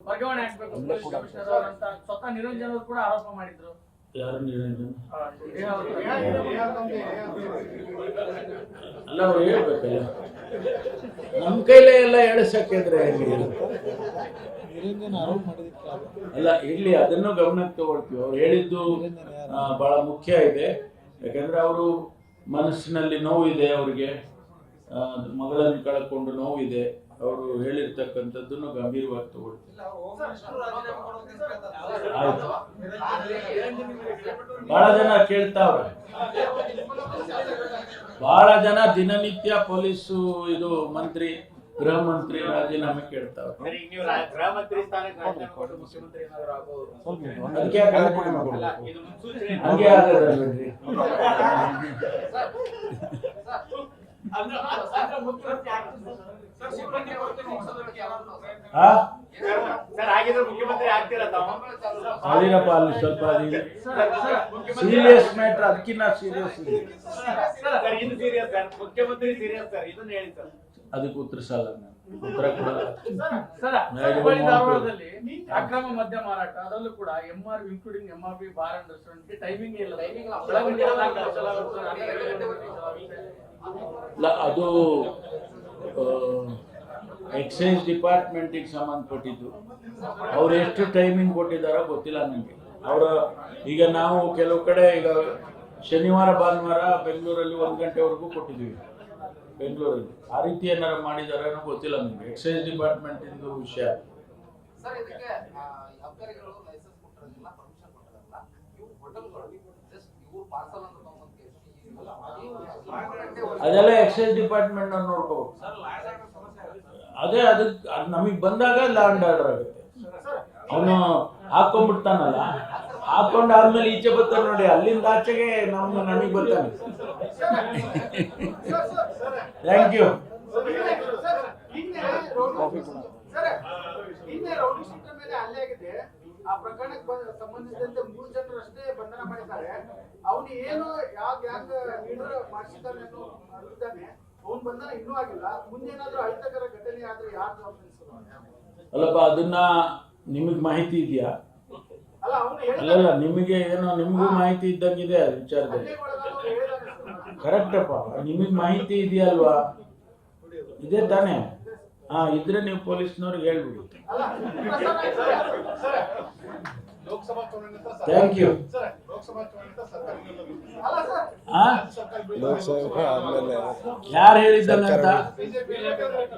ವರ್ಗಾವಣೆ ಆಗ್ಬೇಕು police commissioner ಅವರು ಅಂತ ಸ್ವತಃ ನಿರಂಜನ್ ಅವರು ಕೂಡ ಆರೋಪ ಮಾಡಿದ್ರು. ಯಾರು ನಿರಂಜನ್? ಆ, ರೇಹಾ ಅವರು. ಅಲ್ಲ ಅವ್ರು ಹೇಳ್ಬೇಕಲ್ಲ. ನಮ್ಮ ಕೈಲೇ ಎಲ್ಲ ಹೇಳಿಸಕ್ಕಿದ್ರೆ ಹೇಗೆ ನಿರಂಜನ್ ಆರೋಪ ಮಾಡಿದಕ್ಕೆ ಅಲ್ಲ ಇಲ್ಲಿ ಅದನ್ನು ಗಮನಕ್ಕೆ ತಗೊಳ್ತೀವಿ. ಅವ್ರು ಹೇಳಿದ್ದು ಆ, ಬಹಳ ಮುಖ್ಯ ಇದೆ. ಯಾಕಂದ್ರೆ ಅವರು ಮನಸ್ಸಿನಲ್ಲಿ ನೋವಿದೆ ಅವರಿಗೆ. ಮಗಳನ್ನು ಕಳ್ಕೊಂಡು ನೋವಿದೆ ಅವರು ಹೇಳಿರ್ತಕ್ಕಂಥದ್ದನ್ನು ಗಂಭೀರವಾಗಿ ತಗೊಳ್ತಾರೆ ಬಹಳ ಜನ ಕೇಳ್ತಾವ್ರೆ. ಬಹಳ ಜನ ದಿನನಿತ್ಯ ಪೊಲೀಸು ಇದು ಮಂತ್ರಿ ಗೃಹ ಮಂತ್ರಿ ರಾಜೀನಾಮೆ ಕೇಳ್ತಾವ್ರೆ. ಹಂಗೆ? ಅದೇನಪ್ಪ ಅಲ್ಲಿ ಸ್ವಲ್ಪ ಸರ್, ಸರ್, ಮುಖ್ಯಮಂತ್ರಿ- ಸೀರಿಯಸ್ ಮ್ಯಾಟರ್ ಅದಕ್ಕಿನ್ನ ಸೀರಿಯಸ್ ಇದೆ. ಸರ್ ಇದು ಸೀರಿಯಸ್ ಸರ್ ಮುಖ್ಯಮಂತ್ರಿ ಸೀರಿಯಸ್ ಸರ್ ಇದನ್ನ ಹೇಳಿ ಸರ್. ಅದಕ್ಕೆ ಉತ್ತರ. ಧಾರವಾಡದಲ್ಲಿ ಅಕ್ರಮ ಮದ್ಯ ಮಾರಾಟ ಅದರಲ್ಲೂ ಕೂಡ M R including M R B bar and restaurant timing ಇಲ್ಲ. ಅದು ಎಕ್ಸೈಸ್ ಡಿಪಾರ್ಟ್ಮೆಂಟಿಗೆ ಸಂಬಂಧಪಟ್ಟಿದ್ದು. ಅವ್ರು ಎಷ್ಟು ಟೈಮಿಂಗ್ ಕೊಟ್ಟಿದ್ದಾರೋ ಗೊತ್ತಿಲ್ಲ ನನಗೆ. ಅವರ, ಈಗ ನಾವು ಕೆಲವು ಕಡೆ ಈಗ ಶನಿವಾರ, ಭಾನುವಾರ ಬೆಂಗಳೂರಲ್ಲಿ ಒಂದು ಗಂಟೆವರೆಗೂ ಕೊಟ್ಟಿದ್ದೀವಿ. ಬೆಂಗಳೂರಲ್ಲಿ. ಆ ರೀತಿ ಏನಾರು ಮಾಡಿದಾರೇನೋ ಗೊತ್ತಿಲ್ಲ ನನಗೆ. ಎಕ್ಸೈಸ್ ಡಿಪಾರ್ಟ್ಮೆಂಟಿಂದು ವಿಷಯ. ಅದೆಲ್ಲ ಎಕ್ಸೈಸ್ ಡಿಪಾರ್ಟ್ಮೆಂಟ್ ಅವ್ರು ನೋಡ್ಕೋಬೇಕು ಅದೇ ಅದಕ್ಕೆ ಅದು ನಮಗೆ ಬಂದಾಗ ಲ್ಯಾಂಡ್ ಆರ್ಡರ್ ಆಗುತ್ತೆ ಅವನು ಹಾಕೊಂಡ್ಬಿಡ್ತಾನಲ್ಲ ಹಾಕೊಂಡ್ ಆದ್ಮೇಲೆ ಈಚೆ ಬರ್ತಾನೆ ನೋಡಿ ಅಲ್ಲಿಂದ ಆಚೆಗೆ ನಮ್ಮ ನಮಗೆ ಬರ್ತಾನೆ ಥ್ಯಾಂಕ್ ಯು ಆ ಪ್ರಕರಣಕ್ಕೆ ಸಂಬಂಧಿಸಿದಂತೆ ಮೂರು ಜನರು ಅಷ್ಟೇ ಬಂಧನ ಮಾಡಿದ್ದಾರೆ. ಅವನು ಏನು ಯಾವ ಯಾಕೆ ಲೀಡರ್ ಮಾಡಿಸಿದ್ದಾನೆ ಅನ್ನೋ ಅರಿವಿದ್ದಾನೆ. ಅವನ ಬಂಧನ ಇನ್ನೂ ಆಗಿಲ್ಲ. ಮುಂದೇನಾದ್ರೂ ಅಹಿತಕರ ಘಟನೆ ಆದ್ರೆ ಯಾರು ಜವಾಬ್ದಾರಿ ಅಲ್ಲಪ್ಪ ಅದನ್ನ ನಿಮಗ್ ಮಾಹಿತಿ ಇದೆಯಾ? ಅಲ್ಲ ಅಲ್ಲಲ್ಲ ನಿಮಗೆ ಏನೋ ನಿಮಗೂ ಮಾಹಿತಿ ಇದ್ದಂಗಿದೆ ಅದು ವಿಚಾರದಲ್ಲಿ. ಕರೆಕ್ಟಪ್ಪ. ನಿಮಗೆ ಮಾಹಿತಿ ಇದೆಯಲ್ವಾ ಇದೆ ತಾನೇ. ಹಾ ಇದ್ರೆ ನೀವು ಪೊಲೀಸ್ನವ್ರಿಗೆ ಹೇಳ್ಬಿಡಿ ಅಲ್ಲ ಪ್ರಸಾರ ಆಯ್ತು ಸರ್. ಲೋಕಸಭಾ ಥ್ಯಾಂಕ್ ಯು ಯಾರು ಬಿಜೆಪಿ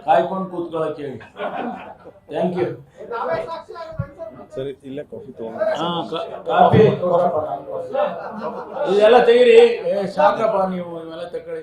ಕಾಯ್ಕೊಂಡು ಕೂತ್ಕೊಳ್ಳೋಕೆ ಹೇಳಿ. ಥ್ಯಾಂಕ್ ಯು ಸರ್ ಇಲ್ಲ ಕಾಫಿ. ಹಾ ಕಾಫಿ ಇದೆಲ್ಲ ತೆಗೀರಿ. ಸಾಕಪ್ಪ ನೀವು ಇವೆಲ್ಲ ತಗೊಳ್ಳಿ